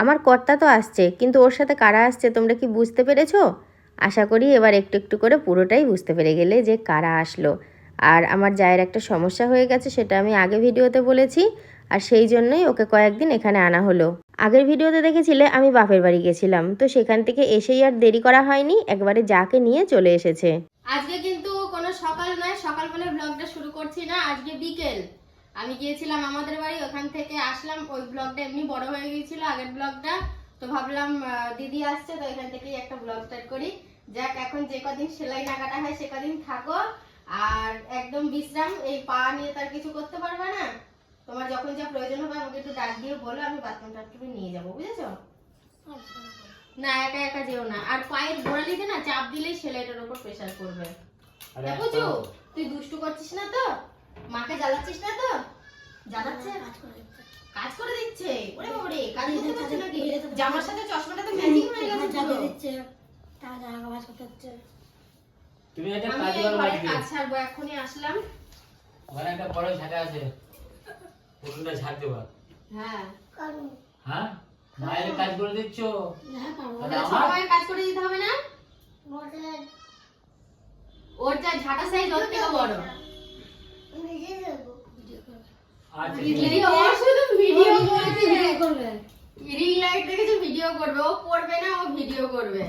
আমার কর্তা তো আসছে, কিন্তু ওর সাথে কারা আসছে তোমরা কি বুঝতে পেরেছ? আশা করি এবার একটু একটু করে পুরোটাই বুঝতে পেরে গেলে যে কারা আসলো। আর আমার জায়ের একটা সমস্যা হয়ে গেছে সেটা আমি আগে ভিডিওতে বলেছি, আর সেই জন্যই ওকে কয়েকদিন এখানে আনা হলো। আগের ভিডিওতে দেখেছিলে আমি বাপের বাড়ি গেছিলাম, তো সেখান থেকে এসেই আর দেরি করা হয়নি, একবারে যাকে নিয়ে চলে এসেছে। আজকে কিন্তু কোনো সকাল নয় সকালবেলা ব্লগটা শুরু করছি না, আজকে বিকেল। আমি গিয়েছিলাম আমাদের বাড়ি ওখান থেকে আসলাম ওই ব্লগটা এমনি বড় হয়ে গিয়েছিল আগের ব্লগটা তো ভাবলাম দিদি আসছে তো এখান থেকেই একটা ব্লগ স্টার্ট করি। যাক এখন যে কদিন সেলাই না কাটা হয় সে কদিন থাকো। আর একদম বিশ্রাম এই পা নিয়ে তার কিছু করতে পারবে না। তোমার যখন যা প্রয়োজন হবে আমাকে একটু ডাক দিয়ে বলো আমি বাথরুম টাথরুমে নিয়ে যাব বুঝেছ? না একা একা যেও না। আর পায়ের গোড়ালিতে না চাপ দিলেই সেলাইটার উপর প্রেসার করবে। বুঝু তুই দুষ্টু করছিস না তো? মাকে জ্বালাচ্ছিস না তো? জ্বালাচ্ছে? কাজ করে দিচ্ছে। ওরে বাবারে কাজ করতে পারছে নাকি? জামার সাথে চশমাটা তো ম্যাচিং হয়ে গেছে পুরো। তুমি একটা আমি কাজ এই করো ঘরে আজকে কাজ ছাড়বো এখনই আসলাম। ওখানে একটা বড় ঝাঁটা আছে। ওখানটা ঝাড় দেবা। হ্যাঁ। হ্যাঁ? মায়ের কাজ করে দিচ্ছ? আমার মায়ের কাজ করে দিতে হবে না? ওর যা ঝাঁটা সাইজ ওর থেকে বড়। রিং লাইট দেখেছে ভিডিও করবে। ও পড়বে না ও ভিডিও করবে।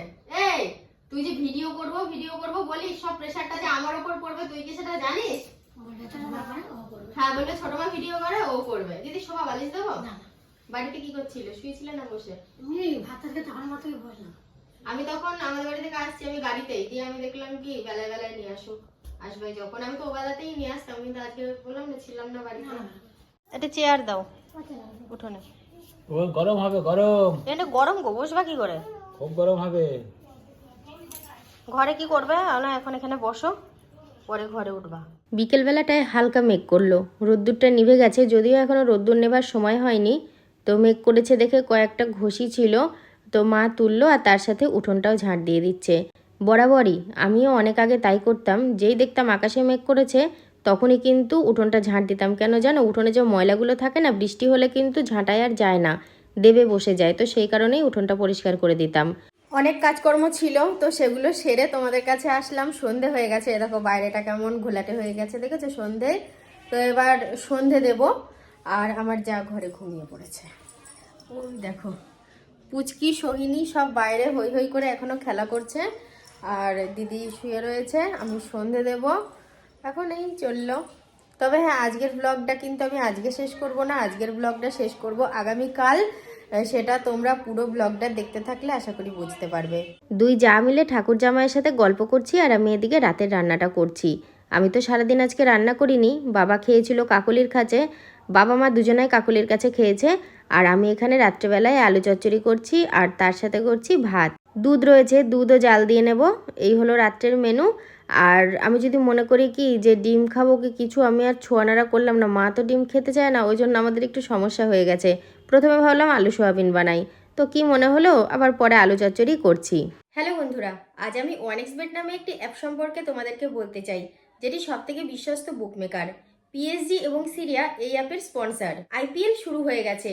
এই তুই যে ভিডিও করব ভিডিও করব বলিস সব প্রেসারটা যে আমার উপর পড়বে তুই কি সেটা জানিস? হ্যাঁ বললে ছোট মা ভিডিও করে ও করবে। দিদি শোভা বালিশ দেবো? বাড়িতে কি করছিল? শুয়েছিলে না বসে? আমি তখন আমাদের বাড়ি থেকে আসছি আমি গাড়িতেই দিয়ে আমি দেখলাম কি বেলায় বেলায় নিয়ে আসুক আসবে। যখন আমি তো ও বেলাতেই নিয়ে আসতাম কিন্তু আজকে বললাম না ছিলাম না বাড়িতে। একটা চেয়ার দাও। উঠোনে। ও গরম হবে গরম। এটা গরম গো বসবা কি করে? খুব গরম হবে। ঘরে কি করবে? না এখন এখানে বসো পরে ঘরে উঠবা। বিকেলবেলাটায় হালকা মেঘ করল। রোদ্দুরটা নিভে গেছে যদিও এখনও রোদ্দুর নেবার সময় হয়নি। তো মেঘ করেছে দেখে কয়েকটা ঘষি ছিল। তো মা তুললো আর তার সাথে উঠোনটাও ঝাঁট দিয়ে দিচ্ছে। বরাবরই আমিও অনেক আগে তাই করতাম। যেই দেখতাম আকাশে মেঘ করেছে তখনই কিন্তু উঠোনটা ঝাঁট দিতাম। কেন জানো? উঠোনে যে ময়লাগুলো থাকে না, বৃষ্টি হলে কিন্তু ঝাঁটায় আর যায় না। দেবে বসে যায়। তো সেই কারণেই উঠোনটা পরিষ্কার করে দিতাম। অনেক কাজকর্ম ছিল, তো সেগুলো সেরে তোমাদের কাছে আসলাম। সন্ধে হয়ে গেছে। দেখো বাইরেটা কেমন ঘোলাটে হয়ে গেছে, দেখেছ? সন্ধে। তো এবার সন্ধে দেব। আর আমার যা ঘরে ঘুমিয়ে পড়েছে। দেখো, পুচকি, সোহিনী সব বাইরে হই হই করে এখনও খেলা করছে। আর দিদি শুয়ে রয়েছে। আমি সন্ধে দেব। এখন এই চলল। তবে হ্যাঁ আজকের ব্লগটা কিন্তু আমি আজকে শেষ করব না, আজকের ব্লগটা শেষ করব আগামীকাল। সেটা তোমরা পুরো ব্লগটা দেখতে থাকলে আশা করি বুঝতে পারবে। দুই যা মিলে ঠাকুর জামাইয়ের সাথে গল্প করছি আর আমি এদিকে রাতের রান্নাটা করছি। আমি তো সারাদিন আজকে রান্না করিনি, বাবা খেয়েছিল কাকলির কাছে, বাবা মা দুজনাই কাকলির কাছে খেয়েছে, আর আমি এখানে রাত্রেবেলায় আলু চচ্চড়ি করছি আর তার সাথে করছি ভাত। দুধ রয়েছে, দুধও জাল দিয়ে নেব, এই হলো রাত্রের মেনু আর আমি যদি মনে করি কি যে ডিম খাব কি কিছু, আমি আর ছোয়ানারা করলাম না। মা তো ডিম খেতে চায় না ওই জন্য আমাদের একটু সমস্যা হয়ে গেছে। প্রথমে ভাবলাম আলু সোয়াবিন বানাই। তো কি মনে হলো? আবার পরে আলু চচ্চড়ি করছি। হ্যালো বন্ধুরা, আজ আমি ওয়ান এক্সবেট নামে একটি অ্যাপ সম্পর্কে তোমাদেরকে বলতে চাই, যেটি সব থেকে বিশ্বস্ত বুকমেকার পিএসজি এবং সিরিয়া এই অ্যাপের স্পন্সর আইপিএল শুরু হয়ে গেছে।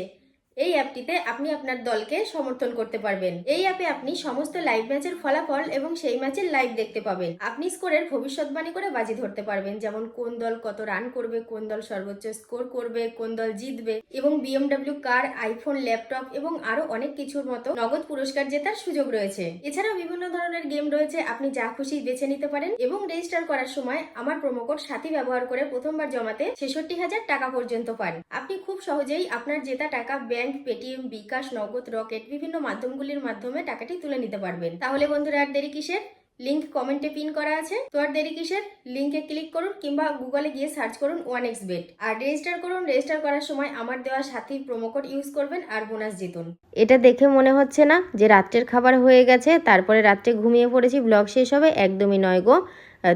এই অ্যাপটিতে আপনি আপনার দলকে সমর্থন করতে পারবেন। এই অ্যাপে আপনি সমস্ত লাইভ ম্যাচের ফলাফল এবং সেই ম্যাচের লাইভ দেখতে পাবেন। আপনি স্কোরের ভবিষ্যৎবাণী করে বাজি ধরতে পারবেন, যেমন কোন দল কত রান করবে, কোন দল সর্বোচ্চ স্কোর করবে, কোন দল জিতবে এবং বিএমডব্লিউ কার আইফোন ল্যাপটপ এবং আরও অনেক কিছুর মতো নগদ পুরস্কার জেতার সুযোগ রয়েছে। এছাড়াও বিভিন্ন ধরনের গেম রয়েছে, আপনি যা খুশি বেছে নিতে পারেন এবং রেজিস্টার করার সময় আমার প্রোমোকোড সাথী ব্যবহার করে প্রথমবার জমাতে ছেষট্টি হাজার টাকা পর্যন্ত পান। আপনি খুব সহজেই আপনার জেতা টাকা ব্যাংক, পেটিএম, বিকাশ, নগদ, রকেট বিভিন্ন মাধ্যমগুলির মাধ্যমে টাকাটি তুলে নিতে পারবেন। তাহলে বন্ধুরা আর দেরি কিসের? লিংক কমেন্টে পিন করা আছে। তো আর দেরি কিসের? লিঙ্কে ক্লিক করুন কিংবা গুগলে গিয়ে সার্চ করুন ওয়ান এক্স বেট আর রেজিস্টার করুন। রেজিস্টার করার সময় আমার দেওয়া সাথী প্রোমোকোড ইউজ করবেন আর বোনাস জিতুন। এটা দেখে মনে হচ্ছে না যে রাত্রের খাবার হয়ে গেছে, তারপরে রাত্রে ঘুমিয়ে পড়েছি ব্লগ শেষ হবে, একদমই নয় গো।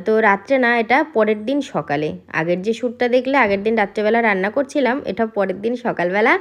তো রাত্রে না, এটা পরের দিন সকালে। আগের যে শ্যুটটা দেখলে, আগের দিন রাত্রেবেলা রান্না করছিলাম, এটা পরের দিন সকালবেলা।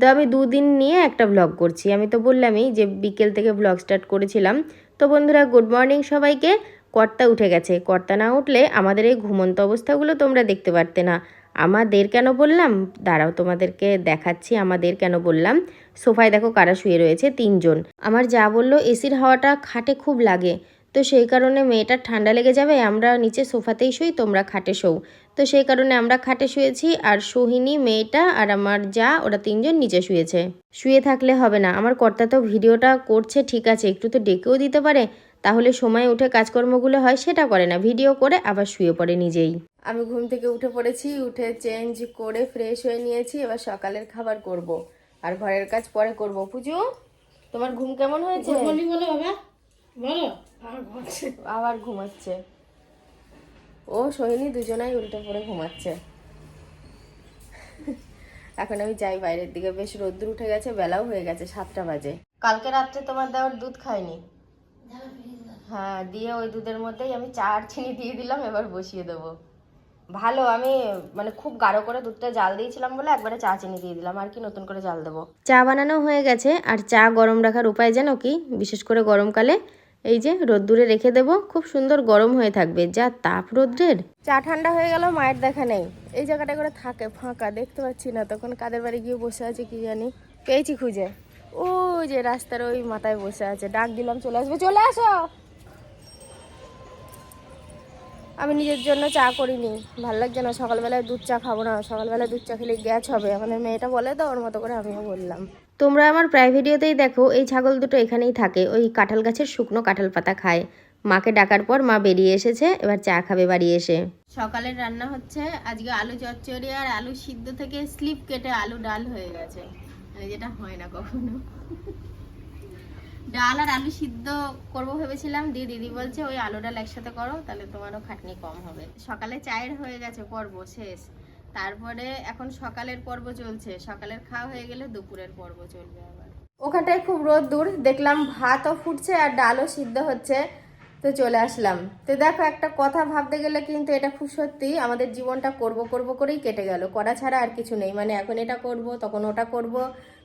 তো আমি দুদিন নিয়ে একটা ব্লগ করছি। আমি তো বললামই যে বিকেল থেকে ব্লগ স্টার্ট করেছিলাম। তো বন্ধুরা গুড মর্নিং সবাইকে। কর্তা উঠে গেছে। কর্তা না উঠলে আমাদের এই ঘুমন্ত অবস্থাগুলো তোমরা দেখতে পারতে না। আমাদের কেন বললাম? দাঁড়াও, তোমাদেরকে দেখাচ্ছি আমাদের কেন বললাম। সোফায় দেখো কারা শুয়ে রয়েছে, তিনজন। আমার যা বলল, এসির হাওয়াটা খাটে খুব লাগে। তো সেই কারণে মেয়েটার ঠান্ডা লেগে যাবে আমরা নিচে সোফাতেই শুই তোমরা খাটে শোও তো সেই কারণে আমরা খাটে শুয়েছি আর সোহিনী মেয়েটা আর আমার যা ওরা তিনজন নিচে শুয়েছে। শুয়ে থাকলে হবে না আমার কর্তা তো ভিডিওটা করছে ঠিক আছে একটু তো ডেকেও দিতে পারে তাহলে সময় উঠে কাজকর্মগুলো হয় সেটা করে না ভিডিও করে আবার শুয়ে পড়ে নিজেই। আমি ঘুম থেকে উঠে পড়েছি উঠে চেঞ্জ করে ফ্রেশ হয়ে নিয়েছি এবার সকালের খাবার করব। আর ঘরের কাজ পরে করব। পুজো তোমার ঘুম কেমন হয়েছে? বলো বাবা বলো। আর ঘুমাচ্ছে আবার ঘুমাচ্ছে। ও সোহিনী দুজনাই উল্টে পড়ে ঘুমাচ্ছে। এখন আমি যাই বাইরের দিকে। বেশ রোদ্দুর উঠে গেছে, বেলাও হয়ে গেছে সাতটা বাজে। কালকে রাত্রে তোমার দেওয়ার দুধ খাইনি? হ্যাঁ দিয়ে ওই দুধের মধ্যেই আমি চা আর চিনি দিয়ে দিলাম, এবার বসিয়ে দেবো। ভালো, আমি মানে খুব গাঢ় করে দুধটা জাল দিয়েছিলাম বলে একবারে চা চিনি দিয়ে দিলাম, আর কি নতুন করে জাল দেবো। চা বানানো হয়ে গেছে, আর চা গরম রাখার উপায় জানো কি? বিশেষ করে গরমকালে এই যে রোদ্দুরে রেখে দেবো, খুব সুন্দর গরম হয়ে থাকবে। যা তাপ রোদ্রের। চা ঠান্ডা হয়ে গেল, মায়ের দেখা নেই। এই জায়গাটা করে থাকে, ফাঁকা, দেখতে পাচ্ছি না। তখন কাদের বাড়ি গিয়ে বসে আছে কি জানি, পেয়েছি খুঁজে। ও যে রাস্তার ওই মাথায় বসে আছে। ডাক দিলাম, চলে আসবে, চলে আসো! আমি নিজের জন্য চা করিনি। ভালো লাগছে না, সকালবেলায় দুধ চা খাব না। সকালবেলায় দুধ চা খেলে গ্যাস হবে। আমাদের মেয়েটা বলে তো, ওর মতো করে আমিও বললাম। তোমরা আমার প্রায় ভিডিওতেই দেখো, এই ছাগল দুটো এখানেই থাকে। ওই কাঁঠাল গাছের শুকনো কাঁঠাল পাতা খায়। মাকে ডাকার পর মা বেরিয়ে এসেছে, এবার চা খাবে বাড়ি এসে। সকালের রান্না হচ্ছে, আজকে আলু চচ্চড়ি আর আলু সিদ্ধ থেকে স্লিপ কেটে আলু ডাল হয়ে গেছে। যেটা হয় না কখনো। ডাল আর আলু সিদ্ধ করব ভেবেছিলাম, দিয়ে দিদি বলছে, ওই আলু ডাল একসাথে করো, তাহলে তোমারও খাটনি কম হবে। সকালে চায়ের হয়ে গেছে পর্ব শেষ। তারপরে এখন সকালের পর্ব চলছে। সকালের খাওয়া হয়ে গেলে দুপুরের পর্ব চলবে আবার। ওখানটায় খুব রোদ দূর, দেখলাম ভাতও ফুটছে আর ডালও সিদ্ধ হচ্ছে। তো চলে আসলাম। তো দেখো, একটা কথা ভাবতে গেলে কিন্তু এটা খুব সত্যি, আমাদের জীবনটা করব করব করেই কেটে গেল। করা ছাড়া আর কিছু নেই। মানে এখন এটা করব, তখন ওটা করব,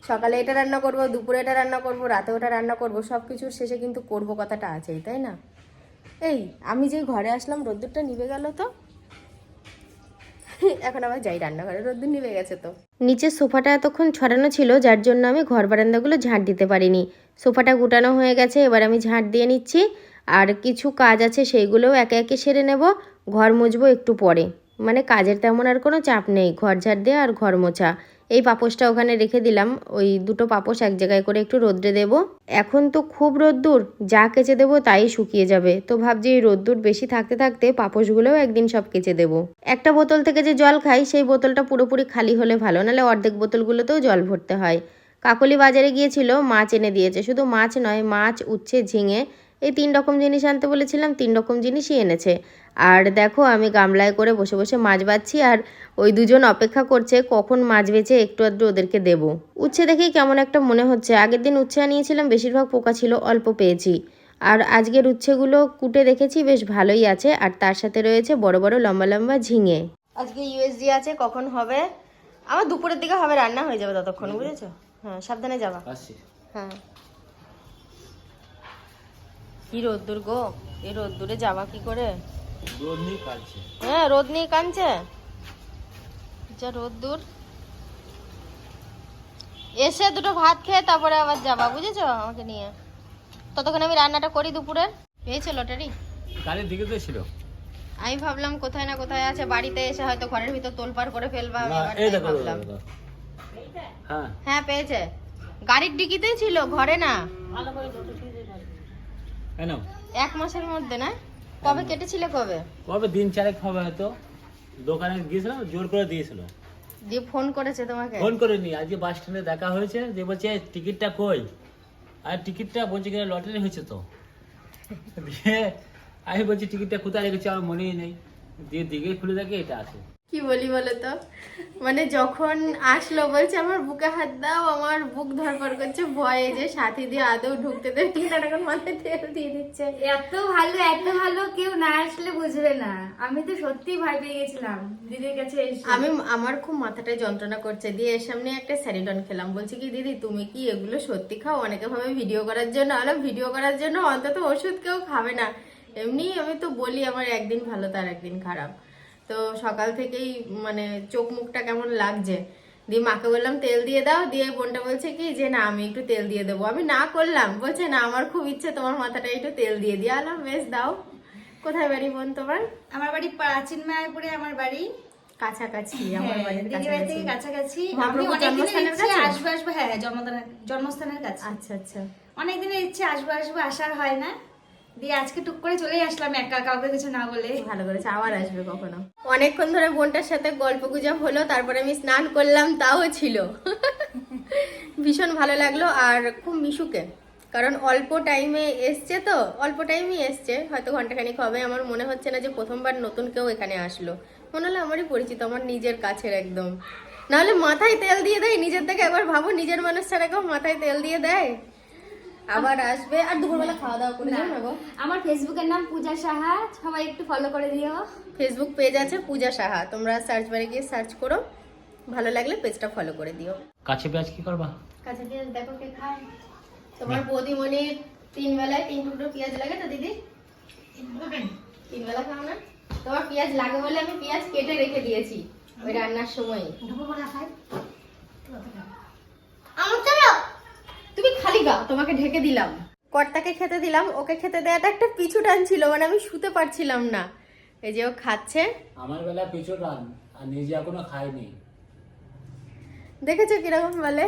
সকালে এটা রান্না করব, দুপুরে এটা রান্না করব, রাতে ওটা রান্না করব সব কিছুর শেষে কিন্তু করব কথাটা আছেই, তাই না? এই, আমি যে ঘরে আসলাম, রোদ্দুরটা নিভে গেল তো? এখন আমার যাই রান্নাঘরে, রোদ্দুর নিভে গেছে তো। নিচে সোফাটা এতক্ষণ ছড়ানো ছিল, যার জন্য আমি ঘর বারান্দাগুলো ঝাঁট দিতে পারিনি। সোফাটা গুটানো হয়ে গেছে, এবার আমি ঝাঁট দিয়ে নিচ্ছি। আর কিছু কাজ আছে, সেইগুলোও একে একে সেরে নেব। ঘর মুছবো একটু পরে। মানে কাজের তেমন আর কোনো চাপ নেই, ঘর ঝাঁট দেওয়া আর ঘর মোছা। এই পাপোশটা ওখানে রেখে দিলাম। ওই দুটো পাপোশ এক জায়গায় করে একটু রোদ্রে দেবো। এখন তো খুব রোদ্দুর, যা কেচে দেবো তাই শুকিয়ে যাবে। তো ভাবছি এই রোদ্দুর বেশি থাকতে থাকতে পাপোশগুলোও একদিন সব কেচে দেবো। একটা বোতল থেকে যে জল খাই, সেই বোতলটা পুরোপুরি খালি হলে ভালো নাহলে অর্ধেক বোতলগুলোতেও জল ভরতে হয়। কাকলি বাজারে গিয়েছিল, মাছ এনে দিয়েছে। শুধু মাছ নয়, মাছ, উচ্ছে, ঝিঙে, এই তিন রকম জিনিস আনতে বলেছিলাম, তিন রকম জিনিসই এনেছে। আর দেখো আমি গামলায় করে বসে বসে মাছ বাচ্ছি আর ওই দুজন অপেক্ষা করছে কখন মাছ বেচে একটু আধটু ওদেরকে দেবো। উচ্ছে দেখেই কেমন একটা মনে হচ্ছে। আগের দিন উচ্ছে আনিয়েছিলাম বেশিরভাগ পোকা ছিল অল্প পেয়েছি। আর আজকের উচ্ছেগুলো কুটে দেখেছি বেশ ভালোই আছে। আর তার সাথে রয়েছে বড় বড় লম্বা লম্বা ঝিঙে। আজকে ইউএসজি আছে কখন হবে? আমার দুপুরের দিকে হবে রান্না হয়ে যাবে ততক্ষণ বুঝেছ? হ্যাঁ সাবধানে যাবা। হ্যাঁ। কি রোদ্দুর গো? এই রোদ্দুরে যাবা কি করে? হ্যাঁ রোদ নিয়ে কানছে যা রোদ্দুর এসে দুটো ভাত খেয়ে তারপরে আবার যাবা বুঝেছ আমাকে নিয়ে? ততক্ষণ আমি রান্নাটা করি দুপুরের। পেয়েছে লটারি? গাড়ির দিকে তো ছিল আমি ভাবলাম কোথায় না কোথায় আছে বাড়িতে এসে হয়তো ঘরের ভিতর তোলপাড় করে ফেলবা আমি ভাবলাম। হ্যাঁ। হ্যাঁ পেয়েছে। গাড়ির ডিকিতেই ছিল ঘরে না। এক মাসের মধ্যে না? কবে কেটেছিলে কবে? কবে দিন চারেক হবে হয়তো। দোকানে গিয়েছিলাম জোর করে দিয়েছিল। দিয়ে ফোন করেছে তোমাকে? ফোন করে নি আজকে বাস স্ট্যান্ডে দেখা হয়েছে যে বলছে টিকিটটা কই? আর টিকিটটা বলছে কিনা লটারি হয়েছে তো। দিয়ে আমি বলছি টিকিটটা কোথায় রেখেছি? আমার মনেই নেই। দিয়ে দিকে খুলে দেখে এটা আছে। কি বলি বলো তো মানে যখন আসলো বলছে আমার বুকে হাত দাও আমার বুক ধরপড় করছে ভয়ে যে সাথী দিয়ে আদৌ ঢুকতে দেবে কিনা এখন মাথায় তেল দিয়ে দিচ্ছে। এত ভালো এত ভালো কেউ না আসলে বুঝবে না। আমি তো সত্যি ভয় পেয়ে গেছিলাম দিদির কাছে এসে। আমি আমার খুব মাথাটায় যন্ত্রণা করছে। দিয়ে এর সামনে একটা স্যারিডন খেলাম। বলছি কি দিদি তুমি কি এগুলো সত্যি খাও? অনেকে ভাবে ভিডিও করার জন্য। আলো ভিডিও করার জন্য? অন্তত ওষুধ কেউ খাবে না। এমনি আমি তো বলি আমার একদিন ভালো তার একদিন খারাপ। তো সকাল থেকেই মানে চোখ মুখটা কেমন লাগছে? দিয়ে মাকে বললাম তেল দিয়ে দাও। দিয়ে বোনটা বলছে কি যে না আমি একটু তেল দিয়ে দেবো। আমি না করলাম। বলছে না আমার খুব ইচ্ছে তোমার মাথাটা একটু তেল দিয়ে দিয়ে। আলাম বেশ দাও। কোথায় বাড়ি বোন তোমার? আমার বাড়ি প্রাচীন মায়াপুরে আমার বাড়ি। কাছাকাছি আমার বাড়ির থেকে কাছাকাছি। আমি জন্মস্থানের কাছে? আসব আসব হ্যাঁ হ্যাঁ, জন্মস্থানের জন্মস্থানের কাছে। আচ্ছা আচ্ছা। অনেক দিনের ইচ্ছে আসব আসব আসার হয় না। দিয়ে আজকে টুক করে চলেই আসলাম একা, কাউকে কিছু না বলে। ভালো করেছে, আবার আসবে কখনো। অনেকক্ষণ ধরে বোনটার সাথে গল্প গুজব হলো, তারপরে আমি স্নান করলাম, তাও ছিল। ভীষণ ভালো লাগল, আর খুব মিশুকে। কারণ অল্প টাইমে এসছে তো, অল্প টাইমই এসছে। হয়তো ঘন্টাখানিক হবে, আমার মনে হচ্ছে না যে প্রথমবার নতুন কেউ এখানে আসলো। মনে হলো আমারই পরিচিত, আমার নিজের কাছের একদম। নাহলে মাথায় তেল দিয়ে দেয়, নিজের থেকে একবার ভাবো, নিজের মানুষ ছাড়া কেউ মাথায় তেল দিয়ে দেয়? আবার আসবে। আর দুপুরবেলা খাওয়া দাওয়া করে গো। আমার ফেসবুকের নাম পূজা সাহা। সবাই একটু ফলো করে দিও। ফেসবুক পেজ আছে পূজা সাহা। তোমরা সার্চ বারে গিয়ে সার্চ করো। ভালো লাগলে পেজটা ফলো করে দিও। কাছে পেঁয়াজ কি করবা? কাঁচা পেঁয়াজ দেখো কে খায়। তোমার বৌদিমণির তিন বেলায় তিন টুকরো পেঁয়াজ লাগে তো দিদি? তিন বেলা খাও না? তোমার পেঁয়াজ লাগে বলে আমি পেঁয়াজ কেটে রেখে দিয়েছি ওই রান্নার সময়। আমার চলো গাও তোমাকে ঢেকে দিলাম। কর্তাকে খেতে দিলাম ওকে খেতে দেওয়াটা একটা পিছু টান ছিল মানে আমি শুতে পারছিলাম না। এই যে ও খাচ্ছে। আমার বেলা পিছু টান আর নিজে এখনও খাইনি। দেখেছ কীরকম বলে?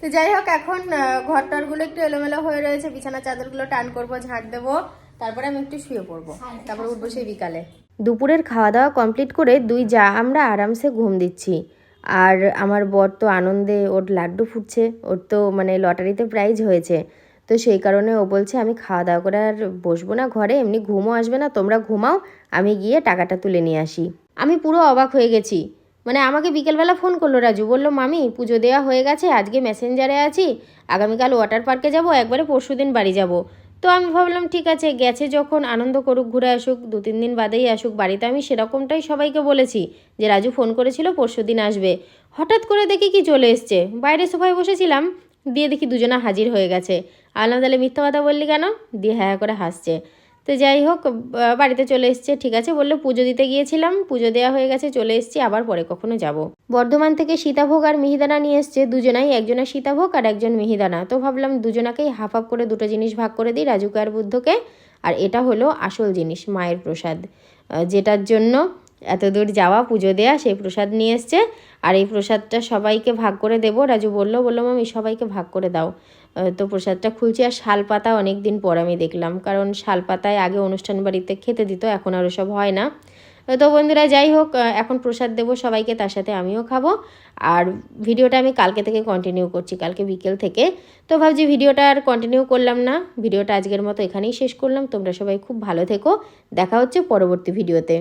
তো যাই হোক এখন ঘর টরগুলো একটু এলোমেলো হয়ে রয়েছে বিছানা চাদরগুলো টান করব ঝাড় দেবো তারপরে আমি একটু শুয়ে পড়ব তারপর উঠবো সেই বিকালে। দুপুরের খাওয়া দাওয়া কমপ্লিট করে দুই যা আমরা আরামসে ঘুম দিচ্ছি। আর আমার বর তো আনন্দে ওর লাড্ডু ফুটছে, ওর তো মানে লটারিতে প্রাইজ হয়েছে। তো সেই কারণে ও বলছে, আমি খাওয়া দাওয়া করে আর বসবো না ঘরে, এমনি ঘুমও আসবে না, তোমরা ঘুমাও, আমি গিয়ে টাকাটা তুলে নিয়ে আসি। আমি পুরো অবাক হয়ে গেছি। মানে আমাকে বিকেলবেলা ফোন করল রাজু, বলল, মামি, পুজো দেওয়া হয়ে গেছে, আজকে মেসেঞ্জারে আছি, আগামীকাল ওয়াটার পার্কে যাব, একবারে পরশু দিন বাড়ি যাব। তো আমি ভাবলাম, ঠিক আছে, গেছে যখন, আনন্দ করুক, ঘুরে আসুক, দু, তিন দিন বাদেই আসুক বাড়িতে। আমি সেরকমটাই সবাইকে বলেছি যে, রাজু ফোন করেছিল, পরশু দিন আসবে। হঠাৎ করে দেখি কি চলে এসছে। বাইরে সোফায় বসেছিলাম, দিয়ে দেখি দুজনা হাজির হয়ে গেছে। আলাদা মিথ্যা কথা বললি কেন? দিয়ে হ্যাঁ করে হাসছে। তো যাই হোক বাড়িতে চলে এসছে, ঠিক আছে? বলল পুজো দিতে গিয়েছিলাম, পুজো দেওয়া হয়ে গেছে, চলে এসছি, আবার পরে কখনো যাব। বর্ধমান থেকে সীতাভোগ আর মিহিদানা নিয়ে এসছে, দুজনাই, একজনের সীতাভোগ আর একজন মিহিদানা। তো ভাবলাম দুজনাকেই হাফ হাফ করে দুটো জিনিস ভাগ করে দিই, রাজুকে আর বুদ্ধকে, আর এটা হলো আসল জিনিস, মায়ের প্রসাদ যেটার জন্য এত দূর যাওয়া, পুজো দেয়া, সেই প্রসাদ নিয়ে এসছে। আর এই প্রসাদটা সবাইকে ভাগ করে দেবো। রাজু বলল বলল মামি সবাইকে ভাগ করে দাও। তো প্রসাদটা খুলছি। আর শালপাতা অনেক দিন পর আমি দেখলাম, কারণ শাল পাতায় আগে অনুষ্ঠান বাড়িতে খেতে দিত, এখন আর ওসব হয় না। তো বন্ধুরা, যাই হোক এখন প্রসাদ দেবো সবাইকে, তার সাথে আমিও খাব। আর ভিডিওটা আমি কালকে থেকে কন্টিনিউ করছি, কালকে বিকেল থেকে। তো ভাবছি ভিডিওটা আর কন্টিনিউ করলাম না। ভিডিওটা আজকের মতো এখানেই শেষ করলাম। তোমরা সবাই খুব ভালো থেকো। দেখা হচ্ছে পরবর্তী ভিডিওতে।